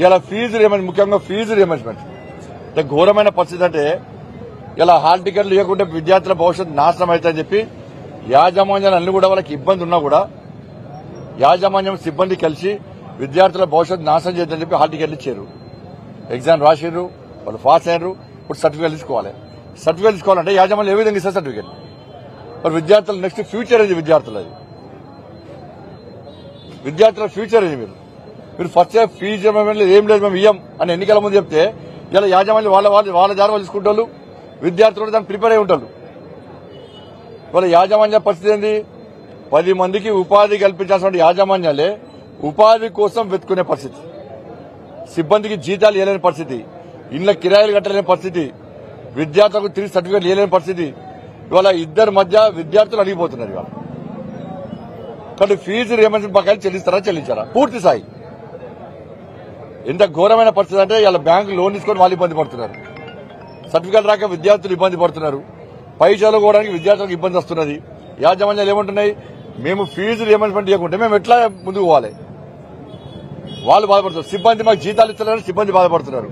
ఇలా fee reimbursement ముఖ్యంగా fee reimbursement అంటే ఘోరమైన పరిస్థితి అంటే ఇలా హాల్ టికెట్లు ఇవ్వకుంటే విద్యార్థుల భవిష్యత్తు నాశనం అవుతుందని చెప్పి యాజమాన్యాలు అన్ని కూడా వాళ్ళకి ఇబ్బంది ఉన్నా కూడా యాజమాన్యం సిబ్బంది కలిసి విద్యార్థుల భవిష్యత్తు నాశనం చేద్దని చెప్పి హాల్ టికెట్లు ఇచ్చారు. ఎగ్జామ్ రాసిర్రు వాళ్ళు పాస్ అయ్యారు ఇప్పుడు సర్టిఫికేట్ తీసుకోవాలి. సర్టిఫికేట్ తీసుకోవాలంటే యాజమాన్యం ఏ విధంగా ఇస్తారు సర్టిఫికేట్? మరి విద్యార్థుల నెక్స్ట్ ఫ్యూచర్ అది విద్యార్థులది? విద్యార్థుల ఫ్యూచర్ ఇది మీరు? మీరు ఫస్ట్ ఇయర్ ఫీజు ఏం లేదు మేము ఇయ్యం అని ఎన్నికల ముందు చెప్తే ఇలా యాజమాన్యం వాళ్ళ వాళ్ళ వాళ్ళ దారి వాళ్ళు తీసుకుంటారు విద్యార్థులు కూడా ప్రిపేర్ అయి ఉంటారు. వాళ్ళ యాజమాన్య పరిస్థితి ఏంది? పది మందికి ఉపాధి కల్పించాల్సిన యాజమాన్యాలే ఉపాధి కోసం వెతుకునే పరిస్థితి. సిబ్బందికి జీతాలు ఇవ్వలేని పరిస్థితి. ఇళ్ళ కిరాయిలు కట్టలేని పరిస్థితి. విద్యార్థులకు తిరిగి సర్టిఫికేట్ ఇవ్వలేని పరిస్థితి. ఇవాళ ఇద్దరి మధ్య విద్యార్థులు అడిగిపోతున్నారు ఇవాళ. కాబట్టి ఫీజు రియంబర్స్మెంట్ బకాయిలు చెల్లిస్తారా చెల్లించారా? పూర్తి స్థాయి. ఎంత ఘోరమైన పరిస్థితి అంటే ఇలా బ్యాంకు లోన్ తీసుకొని వాళ్ళు ఇబ్బంది పడుతున్నారు. సర్టిఫికేట్ రాక విద్యార్థులు ఇబ్బంది పడుతున్నారు. పై చదువుకోవడానికి విద్యార్థులకు ఇబ్బంది వస్తున్నది. యాజమాన్యాలు ఏమంటున్నాయి? మేము ఫీజు రియంబర్స్మెంట్ ఇవ్వకుంటే మేము ఎట్లా ముందుకు పోవాలి? వాళ్ళు బాధపడుతున్నారు. సిబ్బంది మాకు జీతాలు ఇస్తున్నారు సిబ్బంది బాధపడుతున్నారు.